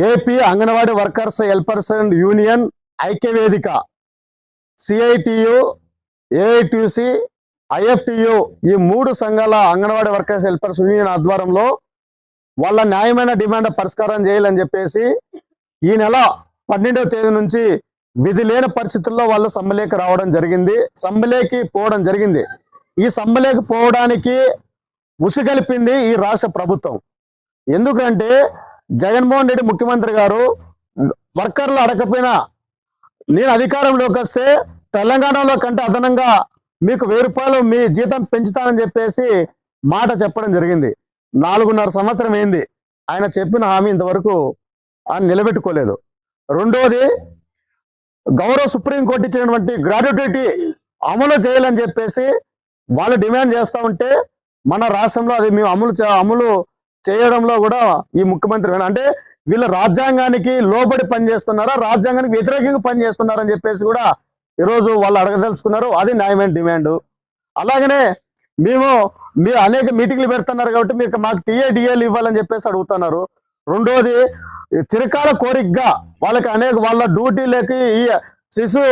AP Anganwadi workers helpers and union Aikyavedika CITU AITC IFTU ఈ మూడు సంఘాల anganwadi workers helpers union ఆధ్వర్యంలో వాళ్ళ న్యాయమైన డిమాండ్ పరిష్కారం చేయాలని చెప్పేసి ఈ నెల పన్నెండవ తేదీ నుంచి విధి లేని పరిస్థితుల్లో వాళ్ళు సమ్మెలేకి రావడం జరిగింది. సమ్మెలేకి పోవడం జరిగింది. ఈ సమ్మెలేకి పోవడానికి ఉసిగలిపింది ఈ రాష్ట్ర ప్రభుత్వం. ఎందుకంటే జగన్మోహన్ రెడ్డి ముఖ్యమంత్రి గారు వర్కర్లు అడగపోయినా నేను అధికారంలోకి వస్తే తెలంగాణలో కంటే అదనంగా మీకు వెయ్యి రూపాయలు మీ జీతం పెంచుతానని చెప్పేసి మాట చెప్పడం జరిగింది. నాలుగున్నర సంవత్సరం అయింది. ఆయన చెప్పిన హామీ ఇంతవరకు ఆయన నిలబెట్టుకోలేదు. రెండోది గౌరవ సుప్రీంకోర్టు ఇచ్చినటువంటి గ్రాడ్యుటీ అమలు చేయాలని చెప్పేసి వాళ్ళు డిమాండ్ చేస్తూ ఉంటే మన రాష్ట్రంలో అది మేము అమలు చే- అమలు చేయడంలో కూడా ఈ ముఖ్యమంత్రి అంటే వీళ్ళ రాజ్యాంగానికి లోబడి పనిచేస్తున్నారా రాజ్యాంగానికి వ్యతిరేకంగా పనిచేస్తున్నారని చెప్పేసి కూడా ఈరోజు వాళ్ళు అడగదలుచుకున్నారు. అది న్యాయమైన డిమాండ్. అలాగనే మేము మీరు అనేక మీటింగ్లు పెడుతున్నారు కాబట్టి మీకు మాకు టీఏ డిఏలు ఇవ్వాలని చెప్పేసి అడుగుతున్నారు. రెండోది ఈ చిరకాల కోరికగా వాళ్ళకి అనేక వాళ్ళ డ్యూటీలకి ఈ శిశు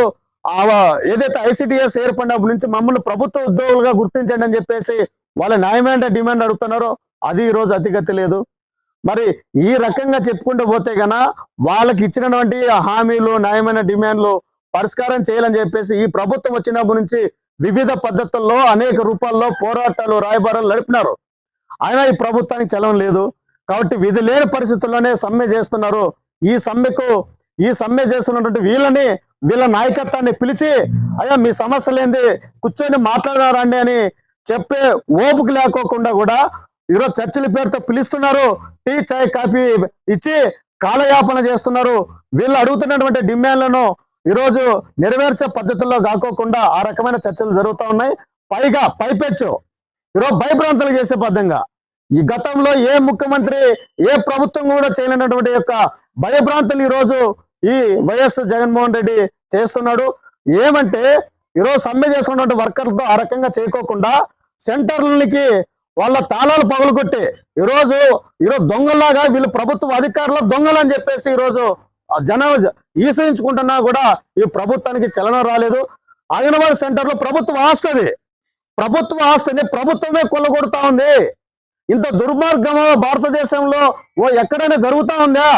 ఏదైతే ఐసిడిఎస్ ఏర్పడినప్పటి నుంచి మమ్మల్ని ప్రభుత్వ ఉద్యోగులుగా గుర్తించండి అని చెప్పేసి వాళ్ళ న్యాయమైన డిమాండ్ అడుగుతున్నారో. అది ఈ రోజు అతిగతి లేదు. మరి ఈ రకంగా చెప్పుకుంటూ పోతే గన వాళ్ళకి ఇచ్చినటువంటి హామీలు న్యాయమైన డిమాండ్లు పరిష్కారం చేయాలని చెప్పేసి ఈ ప్రభుత్వం వచ్చినప్పటి నుంచి వివిధ పద్ధతుల్లో అనేక రూపాల్లో పోరాటాలు రాయబారాలు నడిపినారు. అయినా ఈ ప్రభుత్వానికి చలం లేదు. కాబట్టి విధి లేని పరిస్థితుల్లోనే సమ్మె చేస్తున్నారు. ఈ సమ్మెకు ఈ సమ్మె చేస్తున్నటువంటి వీళ్ళని వీళ్ళ నాయకత్వాన్ని పిలిచి అయ్యా మీ సమస్యలేంది? కూర్చొని మాట్లాడారండి అని చెప్పే ఓపిక లేకోకుండా కూడా ఈరోజు చర్చల పేరుతో పిలుస్తున్నారు. టీ చాయ్ కాఫీ ఇచ్చి కాలయాపన చేస్తున్నారు. వీళ్ళు అడుగుతున్నటువంటి డిమాండ్లను ఈరోజు నెరవేర్చే పద్ధతుల్లో కాకోకుండా ఆ రకమైన చర్చలు జరుగుతూ ఉన్నాయి. పైగా పైపెచ్చు. ఈరోజు భయభ్రాంతులు చేసే బద్దంగా ఈ గతంలో ఏ ముఖ్యమంత్రి ఏ ప్రభుత్వం కూడా చేయలేనటువంటి యొక్క భయభ్రాంతులు ఈరోజు ఈ వైఎస్ జగన్మోహన్ రెడ్డి చేస్తున్నాడు. ఏమంటే ఈరోజు సమ్మె చేస్తున్నటువంటి వర్కర్లతో ఆ రకంగా చేయకోకుండా సెంటర్లకి వాళ్ళ తాళాలు పగలగొట్టి ఈరోజు ఈరోజు దొంగలాగా వీళ్ళు ప్రభుత్వ అధికారులు దొంగలు అని చెప్పేసి ఈరోజు ఆ జనం ఈసయించుకుంటున్నా కూడా ఈ ప్రభుత్వానికి చలనం రాలేదు. అంగన్వాడీ సెంటర్లో ప్రభుత్వ ఆస్తుంది ప్రభుత్వ ఆస్తిని ప్రభుత్వమే కొల్లగొడుతా ఉంది. ఇంత దుర్మార్గము భారతదేశంలో ఓ ఎక్కడైనా జరుగుతా ఉందా?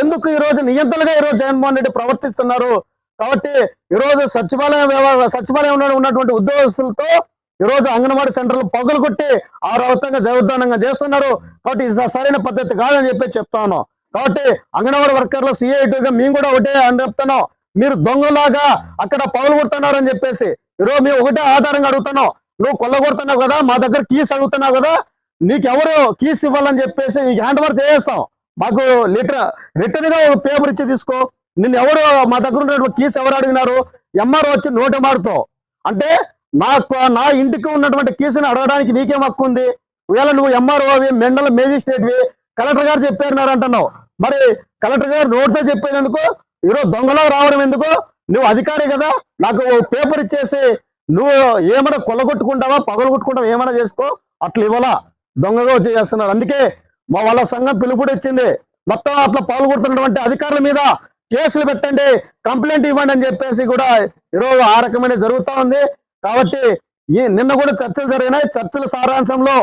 ఎందుకు ఈ రోజు నియంత్రణగా ఈ రోజు జగన్మోహన్ రెడ్డి ప్రవర్తిస్తున్నారు? కాబట్టి ఈ రోజు సచివాలయం సచివాలయంలో ఉన్నటువంటి ఉద్యోగస్తులతో ఈ రోజు అంగన్వాడీ సెంటర్లు పగులు కొట్టి ఆరవతంగా జగద్దానంగా చేస్తున్నారు. కాబట్టి ఇది సరైన పద్ధతి కాదని చెప్పి చెప్తా ఉన్నాం కాబట్టి అంగన్వాడీ వర్కర్లు సిఐటిగా మేము కూడా ఒకటే అని చెప్తున్నాం. మీరు దొంగలాగా అక్కడ పగులు కొడుతున్నారని చెప్పేసి ఈరోజు మేము ఒకటే ఆధారంగా అడుగుతున్నాం. నువ్వు కొల్లగొడుతున్నావు కదా మా దగ్గర కీస్ అడుగుతున్నావు కదా నీకెవరు కీస్ ఇవ్వాలని చెప్పేసి నీకు హ్యాండ్ ఓవర్ చేస్తాం మాకు లిటర్ రిటర్న్గా పేపర్ ఇచ్చి తీసుకో. నిన్ను ఎవరు మా దగ్గర ఉన్నటువంటి కీస్ ఎవరు అడిగినారు? ఎంఆర్ఓ వచ్చి నోటు మారుతావు అంటే నాకు నా ఇంటికి ఉన్నటువంటి కేసుని అడగడానికి నీకేం హక్కు ఉంది? ఒకవేళ నువ్వు ఎంఆర్ఓ మెండల్ మేజిస్ట్రేట్వి కలెక్టర్ గారు చెప్పారు అంటున్నావు. మరి కలెక్టర్ గారు నోటితో చెప్పేందుకు ఈరోజు దొంగలో రావడం ఎందుకు? నువ్వు అధికారి కదా నాకు పేపర్ ఇచ్చేసి నువ్వు ఏమైనా కొల్లగొట్టుకుంటావా పగలగొట్టుకుంటావా ఏమైనా చేసుకో అట్లా ఇవ్వాలా? దొంగగా వచ్చి చేస్తున్నారు అందుకే మా వాళ్ళ సంఘం పిలుపుడు ఇచ్చింది మొత్తం అట్లా పాల్గొడుతున్నటువంటి అధికారుల మీద కేసులు పెట్టండి కంప్లైంట్ ఇవ్వండి అని చెప్పేసి కూడా ఈరోజు ఆ రకమైన జరుగుతా ఉంది. కాబట్టి ఈ నిన్న కూడా చర్చలు జరిగినాయి. చర్చల సారాంశంలో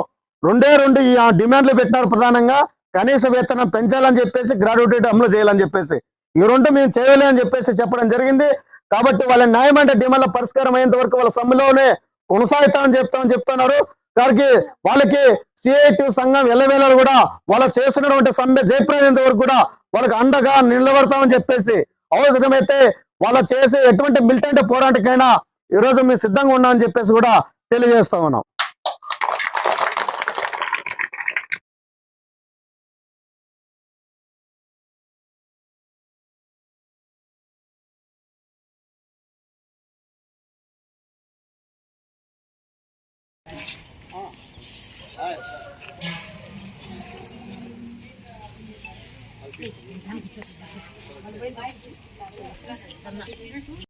రెండే రెండు ఈ ఆ డిమాండ్లు పెట్టినారు ప్రధానంగా. కనీస వేతనం పెంచాలని చెప్పేసి గ్రాడ్యుయేట్ అమలు చేయాలని చెప్పేసి. ఈ రెండు మేము చేయలేమని చెప్పేసి చెప్పడం జరిగింది. కాబట్టి వాళ్ళ న్యాయమైన డిమాండ్ల పరిష్కారం అయ్యేంత వరకు వాళ్ళ సమ్మెలోనే కొనసాగుతామని చెప్తామని చెప్తున్నారు. వారికి వాళ్ళకి సిఐటి సంఘం ఎల్లవేళలు కూడా వాళ్ళు చేస్తున్నటువంటి సమ్మె జయప్రదేంత వరకు కూడా వాళ్ళకి అండగా నిలబడతామని చెప్పేసి అవసరమైతే వాళ్ళు చేసే ఎటువంటి మిలిటెంట్ పోరాటకైనా ఈరోజు మేము సిద్ధంగా ఉన్నామని చెప్పేసి కూడా తెలియజేస్తా ఉన్నాం.